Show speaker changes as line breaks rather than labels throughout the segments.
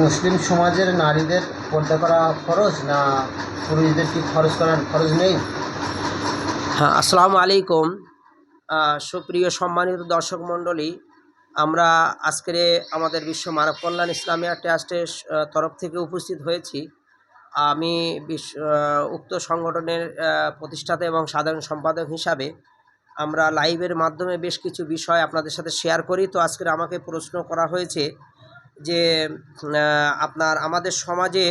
মুসলিম সমাজের নারীদের পর্দা করা ফরজ না পুরুষদের কি ফরজ করার ফরজ নেই?
হ্যাঁ আসসালামু আলাইকুম। সুপ্রিয় সম্মানিত দর্শক মণ্ডলী, আমরা আজকের আমাদের বিশ্ব মানব কল্যাণ ইসলামিয়া ট্রাস্টের তরফ থেকে উপস্থিত হয়েছি। আমি বিশ্ব উক্ত সংগঠনের প্রতিষ্ঠাতা এবং সাধারণ সম্পাদক হিসাবে আমরা লাইভের মাধ্যমে বেশ কিছু বিষয় আপনাদের সাথে শেয়ার করি। তো আজকের আমাকে প্রশ্ন করা হয়েছে যে আপনার আমাদের সমাজে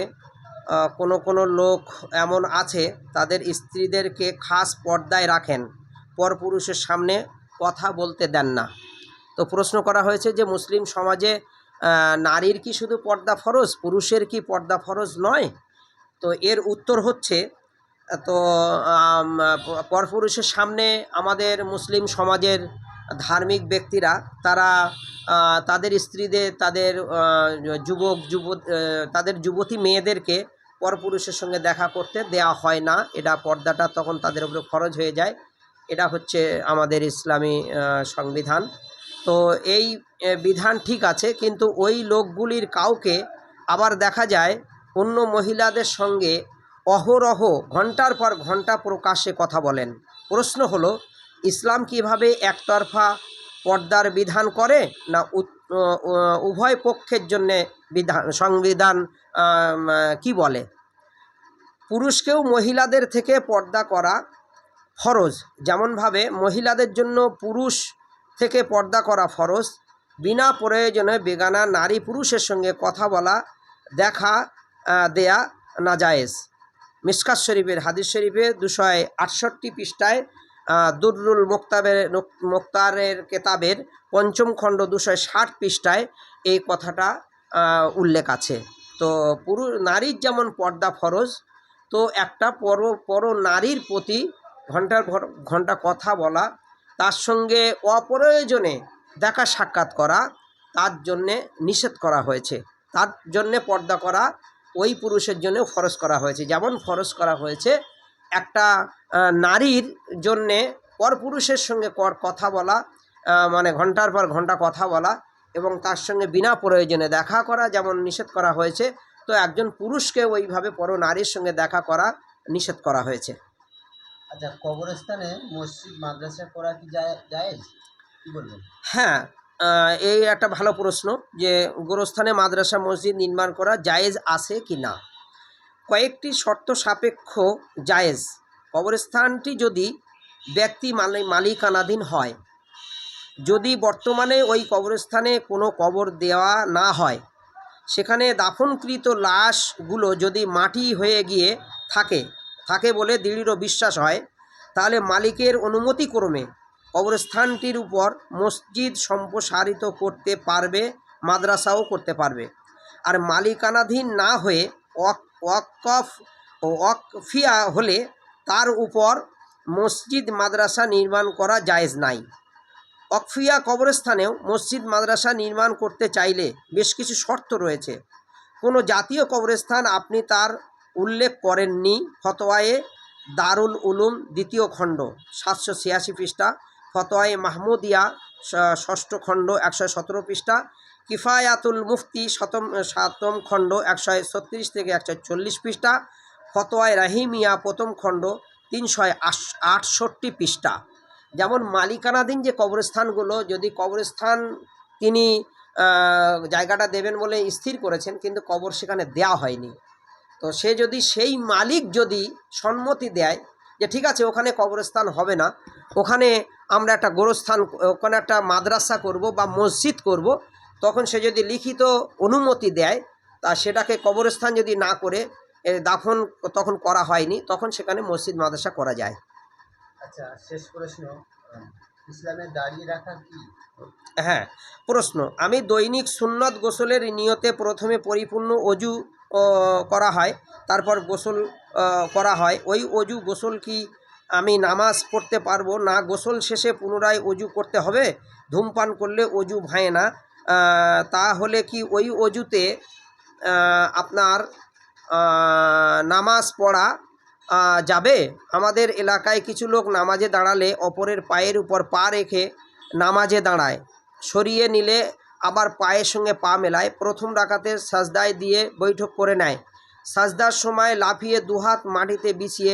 কোনো কোনো লোক এমন আছে, তাদের স্ত্রীদেরকে খাস পর্দায় রাখেন। পরপুরুষের সামনে কথা বলতে দেন না। তো প্রশ্ন করা হয়েছে যে, মুসলিম সমাজে নারীর কি শুধু পর্দা ফরজ, পুরুষের কি পর্দা ফরজ নয়? তো এর উত্তর হচ্ছে, তো পরপুরুষের সামনে আমাদের মুসলিম সমাজের ধার্মিক ব্যক্তিরা তারা তাদের স্ত্রীদের, তাদের যুবক, যুব তাদের যুবতী মেয়েদেরকে পরপুরুষের সঙ্গে দেখা করতে দেয়া হয় না। এটা পর্দাটা তখন তাদের উপরে খরচ হয়ে যায়। এটা হচ্ছে আমাদের ইসলামী সংবিধান। তো এই বিধান ঠিক আছে, কিন্তু ওই লোকগুলির কাউকে আবার দেখা যায় অন্য মহিলাদের সঙ্গে অহরহ ঘণ্টার পর ঘণ্টা প্রকাশ্যে কথা বলেন। প্রশ্ন হলো ইসলাম কীভাবে একতরফা পর্দার বিধান করে না উভয় পক্ষের জন্যে বিধান, সংবিধান কি বলে? পুরুষকেও মহিলাদের থেকে পর্দা করা ফরজ। যেমনভাবে মহিলাদের জন্য পুরুষ থেকে পর্দা করা ফরজ, বিনা প্রয়োজনে বেগানা নারী পুরুষের সঙ্গে কথা বলা, দেখা দেয়া নাজায়েজ। মিসকাত শরীফের হাদিস শরীফে দুশো আটষট্টি পৃষ্ঠায় দুররুল মোক্তাবের, মোক্তারের কেতাবের পঞ্চম খণ্ড দুশো ষাট পৃষ্ঠায় এই কথাটা উল্লেখ আছে। তো পুরুষ নারীর যেমন পর্দা ফরজ, তো একটা পর পর নারীর প্রতি ঘণ্টার ঘণ্টা কথা বলা, তার সঙ্গে অপ্রয়োজনে দেখা সাক্ষাৎ করা, তার জন্যে নিষেধ করা হয়েছে। তার জন্যে পর্দা করা, ওই পুরুষের জন্য ফরজ করা হয়েছে। যেমন ফরজ করা হয়েছে, একটা নারীর জন্যে পরপুরুষের সঙ্গে কর কথা বলা মানে ঘণ্টার পর ঘণ্টা কথা বলা এবং তার সঙ্গে বিনা প্রয়োজনে দেখা করা যেমন নিষেধ করা হয়েছে তো একজন পুরুষকে ওইভাবে পর নারীর সঙ্গে দেখা করা নিষেধ করা হয়েছে।
আচ্ছা কবরস্থানে মসজিদ মাদ্রাসা করা কি যায়
হ্যাঁ এই একটা ভালো প্রশ্ন যে গোরস্থানে মাদ্রাসা মসজিদ নির্মাণ করা জায়েজ আছে কি না? কয়েকটি শর্ত সাপেক্ষ জায়েজ। কবরস্থানটি যদি ব্যক্তি মালি মালিকানাধীন হয়, যদি বর্তমানে ওই কবরস্থানে কোনো কবর দেওয়া না হয়, সেখানে দাফনকৃত লাশগুলো যদি মাটি হয়ে গিয়ে থাকে থাকে বলে দৃঢ় বিশ্বাস হয়, তাহলে মালিকের অনুমতিক্রমে কবরস্থানটির উপর মসজিদ সম্প্রসারিত করতে পারবে, মাদ্রাসাও করতে পারবে। আর মালিকানাধীন না হয়ে ওয়াক ওয়াকফ ও ওয়াকফিয়া হলে তার উপর মসজিদ মাদ্রাসা নির্মাণ করা জায়েজ নাই। অকফিয়া কবরস্থানেও মসজিদ মাদ্রাসা নির্মাণ করতে চাইলে বেশ কিছু শর্ত রয়েছে। কোনো জাতীয় কবরস্থান আপনি তার উল্লেখ করেননি, ফতোয়ায়ে দারুল উলুম দ্বিতীয় খণ্ড, সাতশো ছিয়াশি পৃষ্ঠা, ফতোয়ায়ে মাহমুদিয়া ষষ্ঠ খণ্ড, একশো সতেরো পৃষ্ঠা, কিফায়াতুল মুফতি শতম সাতম খণ্ড, একশো ছত্রিশ থেকে একশো চল্লিশ পৃষ্ঠা ফতোয়ায় রাহিমিয়া প্রথম খণ্ড তিনশো আটষট্টি পৃষ্ঠা। যেমন মালিকানাধীন যে কবরস্থানগুলো, যদি কবরস্থান তিনি জায়গাটা দেবেন বলে স্থির করেছেন, কিন্তু কবর সেখানে দেয়া হয়নি। তো সে যদি, সেই মালিক যদি সম্মতি দেয় যে ঠিক আছে, ওখানে কবরস্থান হবে না, ওখানে আমরা একটা গোরস্থান, ওখানে একটা মাদ্রাসা করব বা মসজিদ করব, তখন সে যদি লিখিত অনুমতি দেয়, তা সেটাকে কবরস্থান যদি না করে দাফন তখন করা হয়নি তখন সেখানে মসজিদ মাদ্রাসা করা যায়।
আচ্ছা শেষ প্রশ্ন ইসলামে দাঁড়িয়ে রাখা কি?
হ্যাঁ প্রশ্ন আমি দৈনিক সুন্নত গোসলের নিয়তে প্রথমে পরিপূর্ণ অজু করা হয় তারপর গোসল করা হয় ওই অজু গোসল কি আমি নামাজ পড়তে পারব? না গোসল শেষে পুনরায় অজু করতে হবে? ধূমপান করলে অজু ভায় না। তাহলে কি ওই অজুতে আপনার নামাজ পড়া যাবে। আমাদের এলাকায় কিছু লোক নামাজে দাঁড়ালে অপরের পায়ের উপর পা রেখে নামাজে দাঁড়ায়। সরিয়ে নিলে আবার পায়ের সঙ্গে পা মেলায়। প্রথম রাকাতে সাজদায় দিয়ে বৈঠক করে নেয়। সাজদার সময় লাফিয়ে দুহাত মাটিতে বিছিয়ে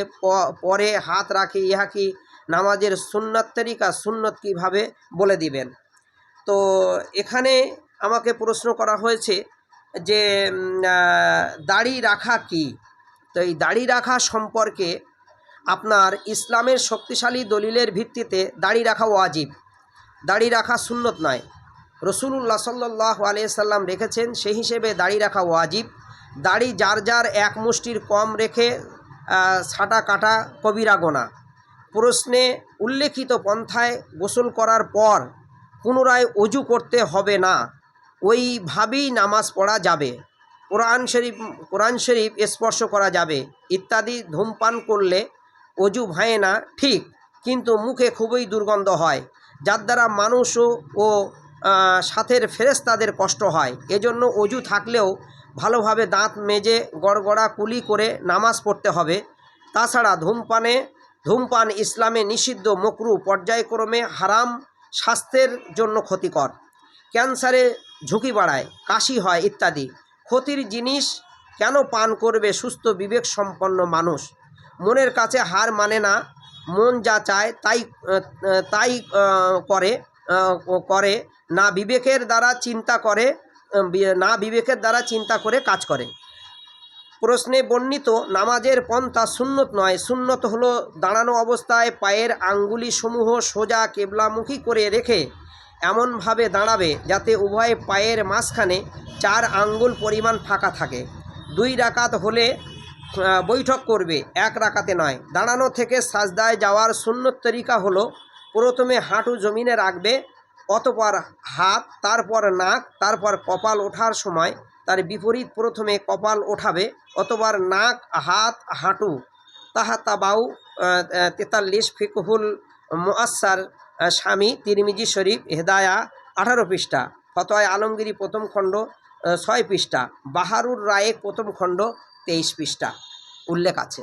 পরে হাত রাখে ইহা কি নামাজের সুন্নত তরিকা, সুন্নত কীভাবে বলে দিবেন? তো এখানে আমাকে প্রশ্ন করা হয়েছে যে দাড়ি রাখা কি? তো এই দাড়ি রাখা সম্পর্কে আপনার ইসলামের শক্তিশালী দলিলের ভিত্তিতে দাড়ি রাখা ওয়াজিব। দাড়ি রাখা সুন্নত নয়। রসুল্লাহ সাল্লাহ আলিয়াল্লাম রেখেছেন, সেই হিসেবে দাড়ি রাখা ওয়াজিব। দাড়ি যার যার এক মুষ্টির কম রেখে ছাটা কাটা কবিরা গোনা। প্রশ্নে উল্লেখিত পন্থায় গোসল করার পর পুনরায় অজু করতে হবে না। ওইভাবেই নামাজ পড়া যাবে। কোরআন শরীফ কোরআন শরীফ স্পর্শ করা যাবে। ইত্যাদি ধূমপান করলে অজু ভাঙে না, ঠিক। কিন্তু মুখে খুবই দুর্গন্ধ হয়, যার দ্বারা মানুষও ও সাথের ফেরেস্তাদের কষ্ট হয়। এজন্য অজু থাকলেও ভালোভাবে দাঁত মেজে গড়গড়া কুলি করে নামাজ পড়তে হবে। তাছাড়া ধূমপানে, ধূমপান ইসলামে নিষিদ্ধ মকরু পর্যায়ক্রমে হারাম স্বাস্থ্যের জন্য ক্ষতিকর। ক্যান্সারে ঝুঁকি বাড়ায়, কাশি হয় ইত্যাদি। ক্ষতির জিনিস কেন পান করবে সুস্থ বিবেক সম্পন্ন মানুষ? মনের কাছে হার মানে না, মন যা চায় তাই তাই, করে করে, না বিবেকের দ্বারা চিন্তা করে, না বিবেকের দ্বারা চিন্তা করে কাজ করে। প্রশ্নে বর্ণিত, নামাজের পন্থা সুন্নত নয়। সুন্নত হলো দাঁড়ানো অবস্থায় পায়ের আঙ্গুলি সমূহ সোজা কেবলামুখী করে রেখে এমনভাবে দাঁড়াবে যাতে উভয় পায়ের মাঝখানে চার আঙ্গুল পরিমাণ ফাঁকা থাকে। দুই রাকাত হলে বৈঠক করবে, এক রাকাতে নয়। দাঁড়ানো থেকে সাজদায় যাওয়ার সুন্নত তরিকা হলো, প্রথমে হাঁটু জমিনে রাখবে, অতপর হাত, তারপর নাক, তারপর কপাল ওঠার সময় তার বিপরীত প্রথমে কপাল ওঠাবে অতবার নাক, হাত, হাঁটু। তাহাতা বাউ তেতাল্লিশ ফিকহুল মোয়াসার স্বামী তিরমিজি শরীফ হেদায়া আঠারো পৃষ্ঠা, ফতোয় আলমগিরি প্রথম খণ্ড ছয় পৃষ্ঠা, বাহারুর রায়ে প্রথম খণ্ড তেইশ পৃষ্ঠা উল্লেখ আছে।